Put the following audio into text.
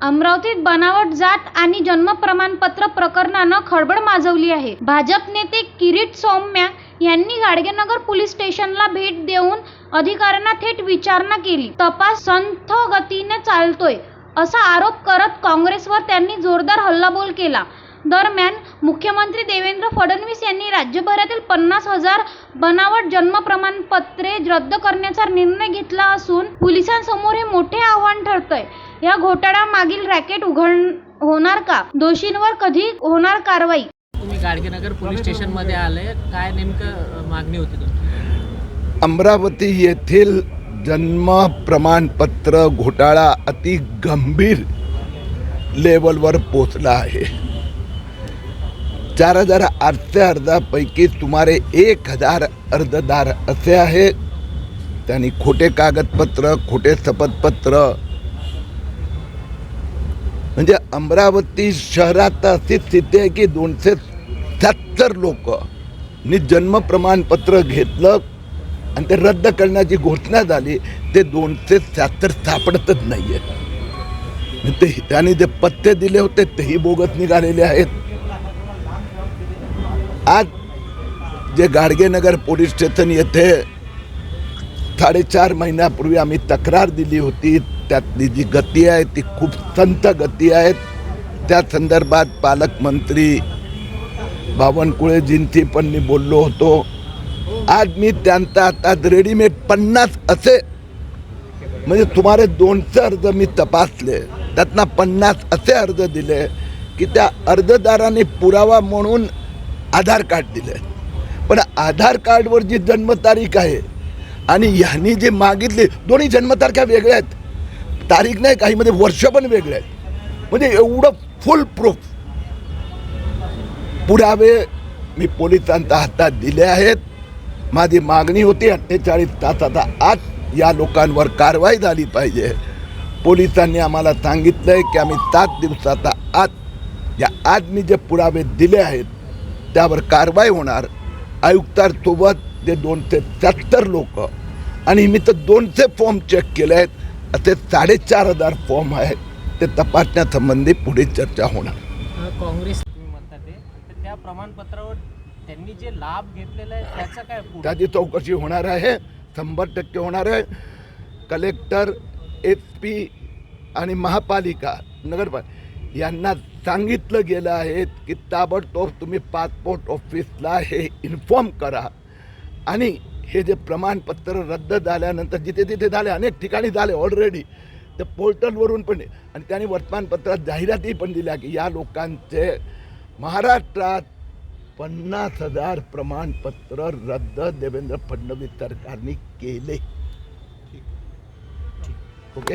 अमरावतीत बनावट जात आणि जन्म प्रमाणपत्र प्रकरणानं खळबळ माजवली आहे. भाजप नेते किरीट सौम्या यांनी गाडगेनगर पोलीस स्टेशनला भेट देऊन अधिकाऱ्यांना थेट विचारणा केली. तपास संथ गतीने चालतोय असा आरोप करत काँग्रेसवर त्यांनी जोरदार हल्लाबोल केला. दरम्यान मुख्यमंत्री देवेंद्र फडणवीस यांनी राज्यभरातील पन्नास हजार बनावट जन्म प्रमाणपत्रे रद्द करण्याचा निर्णय घेतला असून पोलिसांसमोर हे मोठे आव्हान ठरतंय. या घोटाळ्यामागील रॅकेट उघड होणार का? दोषींवर कधी होणार कारवाई? तुम्ही गाडगेनगर पोलीस स्टेशनमध्ये आले. काय नेमकं मागणी होती तुमची? अमरावती येथील जन्म प्रमाणपत्र घोटाळा अति गंभीर लेवलवर पोचला आहे. चार हजार आठशे अर्जापैकी सुमारे एक हजार अर्जदार असे आहेत त्यांनी खोटे कागदपत्र खोटे शपथपत्र म्हणजे अमरावती शहरात अशी स्थिती आहे की दोनशे सत्तर लोक नी जन्म प्रमाणपत्र घेतलं आणि ते रद्द करण्याची घोषणा झाली ते दोनशे शहात्तर सापडतच नाही आहे ते त्यांनी जे पत्ते दिले होते तेही बोगस निघालेले आहेत. आज जे गाडगेनगर पोलीस स्टेशन येथे साडेचार महिन्यापूर्वी आम्ही तक्रार दिली होती त्यातली जी गती आहे ती खूप संत गती आहे. त्या संदर्भात पालकमंत्री बावनकुळेजींची पण मी बोललो होतो. आज मी त्यांचा आता रेडीमेड पन्नास असे म्हणजे सुमारे दोनशे अर्ज मी तपासले. त्यातनं पन्नास असे अर्ज दिले की त्या अर्जदारांनी पुरावा म्हणून आधार कार्ड दिलं पण आधार कार्डवर जी जन्मतारीख आहे आणि ह्यांनी जे मागितले दोन्ही जन्मतारख्या वेगळ्या आहेत. तारीख नाही काहीमध्ये वर्ष पण वेगळे आहेत. म्हणजे एवढं फुल प्रूफ पुरावे मी पोलिसांच्या हातात दिले आहेत. माझी मागणी होती अठ्ठेचाळीस तासाचा आत या लोकांवर कारवाई झाली पाहिजे. पोलिसांनी आम्हाला सांगितलं आहे की आम्ही सात दिवसाचा आत या आज मी जे पुरावे दिले आहेत त्यावर कारवाई होणार. आयुक्तांसोबत जे दोनशे सत्तर लोक. आणि मी तर दोनशे फॉर्म चेक केले आहेत. असे साडेचार हजार फॉर्म आहेत. ते तपासण्यासंबंधी पुढे चर्चा होणार. काँग्रेस ते. त्या प्रमाणपत्रावर त्यांनी जे लाभ घेतलेला आहे त्याचा काय त्याची चौकशी होणार आहे. शंभर टक्के होणार आहे. कलेक्टर एस पी आणि महापालिका नगरपालिका यांना सांगितलं गेलं आहे की ताबडतोब तुम्ही पासपोर्ट ऑफिसला हे इन्फॉर्म करा. आणि हे जे प्रमाणपत्र रद्द झाल्यानंतर जिथे तिथे झाले अनेक ठिकाणी झाले ऑलरेडी ते पोर्टलवरून पण आणि त्यांनी वर्तमानपत्रात जाहिराती पण दिल्या की या लोकांचे महाराष्ट्रात पन्नास हजार प्रमाणपत्र रद्द देवेंद्र फडणवीस सरकारने केले. ओके?